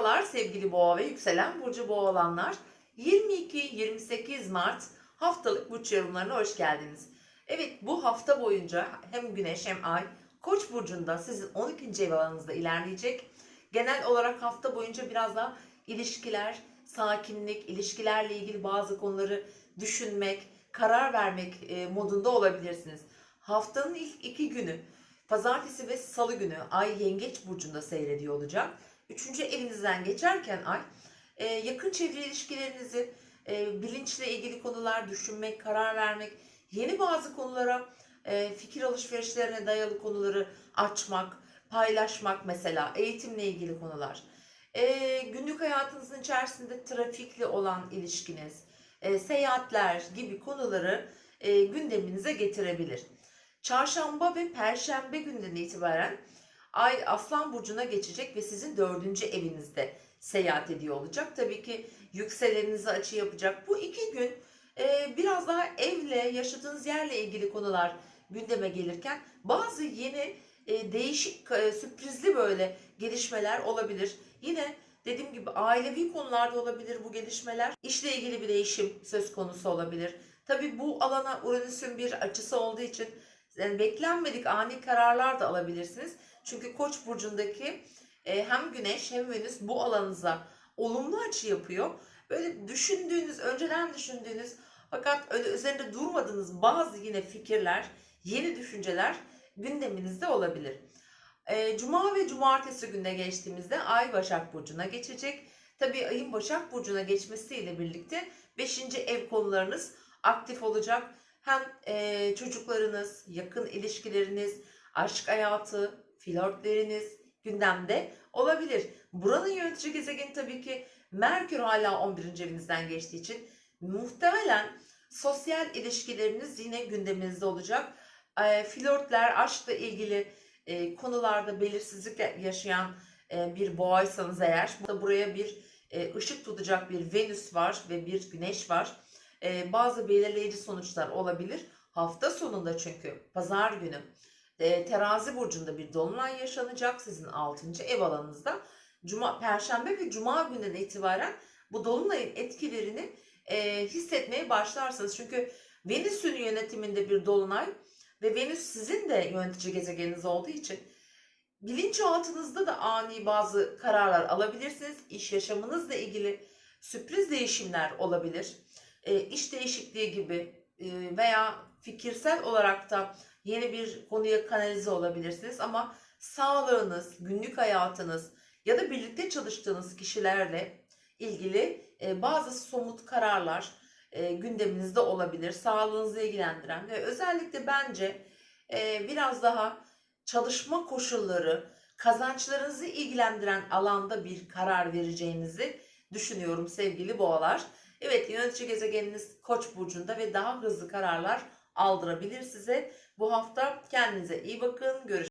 Merhabalar sevgili boğa ve yükselen burcu boğa olanlar. 22-28 Mart haftalık burç yorumlarına hoş geldiniz. Evet bu hafta boyunca hem güneş hem ay koç burcunda sizin 12. ev alanınızda ilerleyecek. Genel olarak hafta boyunca biraz daha ilişkiler, sakinlik, ilişkilerle ilgili bazı konuları düşünmek, karar vermek e, modunda olabilirsiniz. Haftanın ilk iki günü Pazartesi ve Salı günü Ay Yengeç Burcu'nda seyrediyor olacak. Üçüncü evinizden geçerken Ay e, yakın çevre ilişkilerinizi, e, bilinçle ilgili konular düşünmek, karar vermek, yeni bazı konulara, e, fikir alışverişlerine dayalı konuları açmak, paylaşmak mesela, eğitimle ilgili konular. E, günlük hayatınızın içerisinde trafikle olan ilişkiniz, e, seyahatler gibi konuları e, gündeminize getirebilir. Çarşamba ve Perşembe günden itibaren Ay Aslan Burcu'na geçecek ve sizin dördüncü evinizde seyahat ediyor olacak. Tabii ki yükseleninize açı yapacak. Bu iki gün e, biraz daha evle, yaşadığınız yerle ilgili konular gündeme gelirken bazı yeni e, değişik, e, sürprizli böyle gelişmeler olabilir. Yine dediğim gibi ailevi konularda olabilir bu gelişmeler. İşle ilgili bir değişim söz konusu olabilir. Tabii bu alana Uranüs'ün bir açısı olduğu için yani beklenmedik ani kararlar da alabilirsiniz. Çünkü Koç burcundaki e, hem Güneş hem Venüs bu alanınıza olumlu açı yapıyor. Böyle düşündüğünüz, önceden düşündüğünüz fakat öyle üzerinde durmadığınız bazı yine fikirler, yeni düşünceler gündeminizde olabilir. E, Cuma ve Cumartesi gününe geçtiğimizde Ay Başak Burcu'na geçecek. Tabii ayın Başak Burcu'na geçmesiyle birlikte 5. ev konularınız aktif olacak. Hem e, çocuklarınız, yakın ilişkileriniz, aşk hayatı, flörtleriniz gündemde olabilir. Buranın yönetici gezegeni tabii ki Merkür hala 11. evinizden geçtiği için muhtemelen sosyal ilişkileriniz yine gündeminizde olacak. E, flörtler, aşkla ilgili e, konularda belirsizlik yaşayan e, bir boğaysanız eğer burada buraya bir e, ışık tutacak bir Venüs var ve bir Güneş var. E, bazı belirleyici sonuçlar olabilir. Hafta sonunda çünkü pazar günü e, terazi burcunda bir dolunay yaşanacak sizin 6. ev alanınızda. Cuma, Perşembe ve Cuma günden itibaren bu dolunayın etkilerini e, hissetmeye başlarsınız. Çünkü Venüs'ün yönetiminde bir dolunay ve Venüs sizin de yönetici gezegeniniz olduğu için bilinçaltınızda da ani bazı kararlar alabilirsiniz. İş yaşamınızla ilgili sürpriz değişimler olabilir. E, iş değişikliği gibi e, veya fikirsel olarak da yeni bir konuya kanalize olabilirsiniz ama sağlığınız, günlük hayatınız ya da birlikte çalıştığınız kişilerle ilgili e, bazı somut kararlar e, gündeminizde olabilir. Sağlığınızı ilgilendiren ve özellikle bence e, biraz daha çalışma koşulları, kazançlarınızı ilgilendiren alanda bir karar vereceğinizi düşünüyorum sevgili boğalar. Evet yönetici gezegeniniz Koç burcunda ve daha hızlı kararlar aldırabilir size. Bu hafta kendinize iyi bakın. Görüşürüz.